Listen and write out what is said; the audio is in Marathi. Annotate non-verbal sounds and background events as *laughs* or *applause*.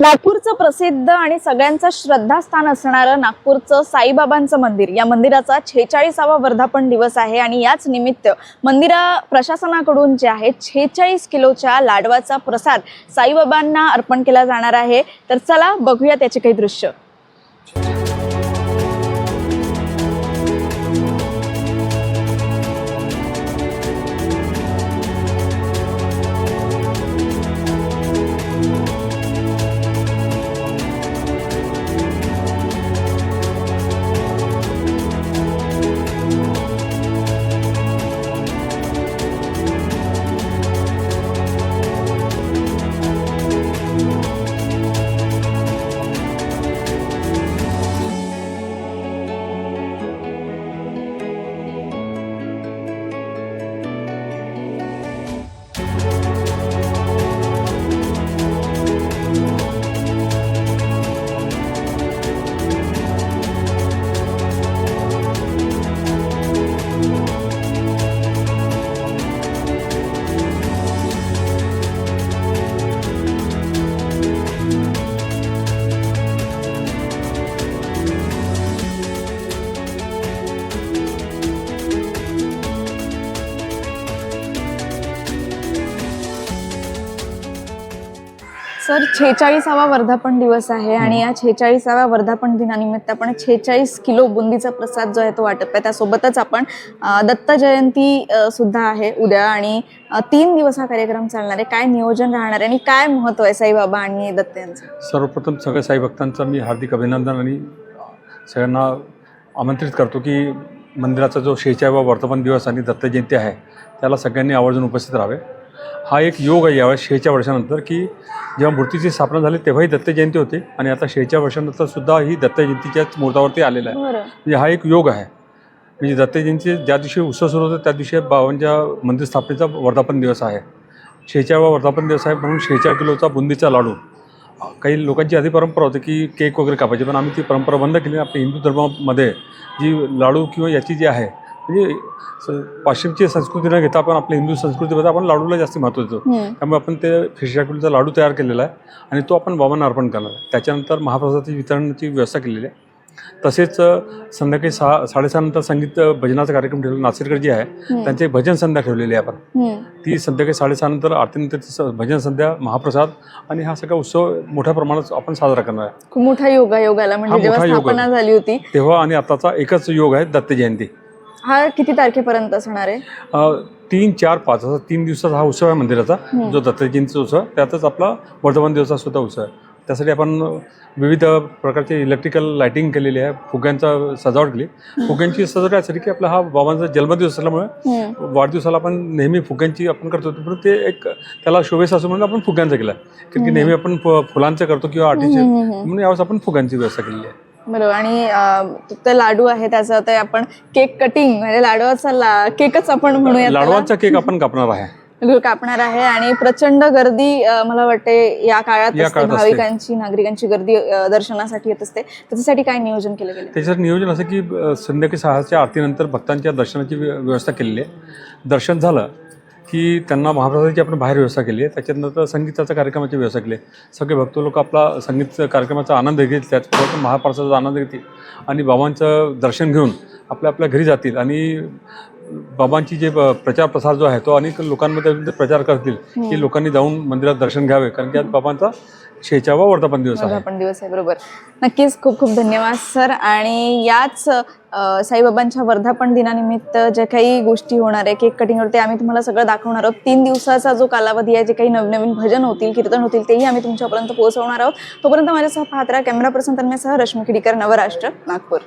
नागपूरचं प्रसिद्ध आणि सगळ्यांचं श्रद्धास्थान असणारं नागपूरचं साईबाबांचं मंदिर. या मंदिराचा छेचाळीसावा वर्धापन दिवस आहे आणि याच निमित्त मंदिरा प्रशासनाकडून जे आहे छेचाळीस किलोच्या लाडवाचा प्रसाद साईबाबांना अर्पण केला जाणार आहे. तर चला बघूया त्याचे काही दृश्य. सर छेचाळीसावा वर्धापन दिवस आहे आणि या छेचाळीसाव्या वर्धापन दिनानिमित्त आपण छेचाळीस किलो बुंदीचा प्रसाद जो आहे तो वाटप आहे. त्यासोबतच आपण दत्त जयंती सुद्धा आहे उद्या आणि तीन दिवस हा कार्यक्रम चालणार आहे. काय नियोजन राहणार आहे आणि काय महत्त्व आहे साईबाबा आणि दत्त यांचं? सर्वप्रथम सगळ्या साई भक्तांचं मी हार्दिक अभिनंदन आणि सगळ्यांना आमंत्रित करतो की मंदिराचा जो शेचाळीवा वर्तमान दिवस आणि दत्त जयंती आहे त्याला सगळ्यांनी आवर्जून उपस्थित राहावे. हा एक योग आहे यावेळेस शेहेच्या वर्षानंतर की जेव्हा मूर्तीची स्थापना झाली तेव्हाही दत्त जयंती होती आणि आता शेहेच्या वर्षानंतर सुद्धा ही दत्त जयंतीच्याच मुहूर्तावरती आलेला आहे. म्हणजे हा एक योग आहे. म्हणजे दत्त जयंती ज्या दिवशी उत्सव सुरू होतो त्या दिवशी बाबांच्या मंदिर स्थापनेचा वर्धापन दिवस आहे. शेहेचाळीवा वर्धापन दिवस आहे म्हणून शेहेचाळ किलोचा बुंदीचा लाडू. काही लोकांची आधी परंपरा होती की केक वगैरे कापायची पण आम्ही ती परंपरा बंद केली आपल्या हिंदू धर्मामध्ये जी लाडू किंवा याची जी आहे म्हणजे पाश्चिमात्य संस्कृती न घेता आपण आपल्या हिंदू संस्कृतीमध्ये आपण लाडूला जास्त महत्त्व देतो. त्यामुळे आपण ते शेहेचाळ किलोचा लाडू तयार केलेला आहे आणि तो आपण बाबांना अर्पण करणार आहे त्याच्यानंतर महाप्रसादाची वितरणाची व्यवस्था केलेली आहे तसेच संध्याकाळी सहा साडेसहानंतर संगीत अ, भजनाचा कार्यक्रम ठेवला नासिरकर जी आहे. त्यांचे भजन संध्या ठेवलेली आहे आपण. ती संध्याकाळी साडेसहानंतर आरतीनंतर ती स- भजन संध्या महाप्रसाद आणि हा सगळा उत्सव मोठ्या प्रमाणात आपण साजरा करणार आहे मोठा योग योगाला म्हणजे. झाली होती तेव्हा आणि आताचा एकच योग आहे दत्त जयंती हा किती तारखेपर्यंत असणार आहे? तीन चार पाच असा तीन दिवसाचा हा उत्सव आहे मंदिराचा. जो दत्त जयंतीचा उत्सव त्यातच आपला वर्धमान दिवसाचा सुद्धा उत्सव आहे. त्यासाठी आपण विविध प्रकारचे इलेक्ट्रिकल लाइटिंग केलेली आहे. फुग्यांचा सजावट केली. फुग्यांची सजावट यासाठी की आपला हा बाबांचा जन्मदिवस असल्यामुळे. वाढदिवसाला आपण नेहमी फुग्यांची आपण करतो. पण ते एक त्याला शोभेस असं म्हणून आपण फुग्यांचा केला. कारण की नेहमी आपण फुलांचं करतो किंवा हम्म. म्हणून यावेळेस आपण फुग्यांची व्यवस्था केलेली आहे. बरोबर. आणि ते लाडू आहे त्याचं ते आपण केक कटिंग म्हणजे लाडवाचा ला केकच आपण म्हणूया. लाडवांचा केक आपण कापणार आहे. *laughs* बिलकुल कापणार आहे आणि प्रचंड गर्दी मला वाटते या काळात. भाविकांची नागरिकांची गर्दी दर्शनासाठी येत असते. त्याच्यासाठी काय नियोजन केलं गेलं? त्याच्यात नियोजन असं की संध्याकाळी सहाच्या आरतीनंतर भक्तांच्या दर्शनाची व्य- व्यवस्था केलेली आहे. दर्शन झालं की त्यांना महाप्रसादाची आपण बाहेर व्यवस्था केली आहे. त्याच्यानंतर संगीताचा कार्यक्रमाची व्यवस्था केली आहे. सगळे भक्त लोक आपला संगीत कार्यक्रमाचा आनंद घेतील त्याचबरोबर महाप्रसादाचा आनंद घेतील. आणि बाबांचं दर्शन घेऊन आपल्या आपल्या घरी जातील. आणि बाबांची जे प्रचार प्रसार जो आहे तो अनेक लोकांमध्ये प्रचार करतील की लोकांनी जाऊन मंदिरात दर्शन घ्यावे कारण की आज बाबांचा शेहेचाळीवा वर्धापन दिवस वर्धापन दिवस आहे बरोबर. नक्कीच खूप खूप धन्यवाद सर. आणि याच साईबाबांच्या वर्धापन दिनानिमित्त जे काही गोष्टी होणार आहे केक कटिंग ते आम्ही तुम्हाला सगळं दाखवणार आहोत. तीन दिवसाचा जो कालावधी आहे जे काही नवनवीन भजन होतील कीर्तन होतील तेही आम्ही तुमच्यापर्यंत पोहोचवणार आहोत. तोपर्यंत माझ्यासह पाहत राहा कॅमेरा पर्सन तन्मयसह रश्मी खिडीकर नवराष्ट्र नागपूर.